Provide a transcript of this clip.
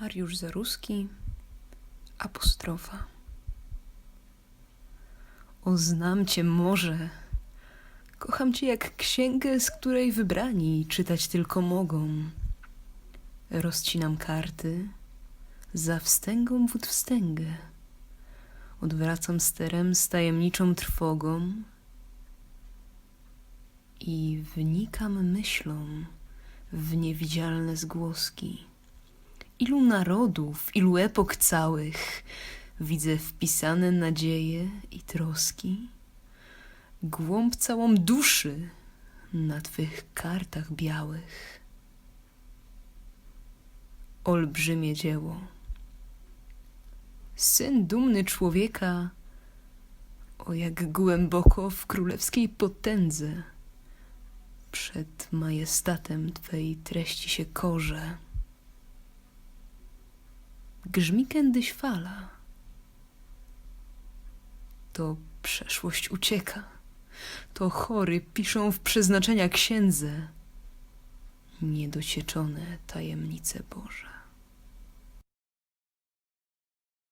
Mariusz Zaruski, apostrofa. O, znam cię może. Kocham cię jak księgę, z której wybrani czytać tylko mogą. Rozcinam karty, za wstęgą wód wstęgę. Odwracam sterem z tajemniczą trwogą i wnikam myślą w niewidzialne zgłoski. Ilu narodów, ilu epok całych widzę wpisane nadzieje i troski. Głąb całą duszy na twych kartach białych. Olbrzymie dzieło. Syn dumny człowieka, o jak głęboko w królewskiej potędze przed majestatem Twej treści się korze. Grzmi kiedyś fala. To przeszłość ucieka. To chory piszą w przeznaczenia księdze niedocieczone tajemnice Boże.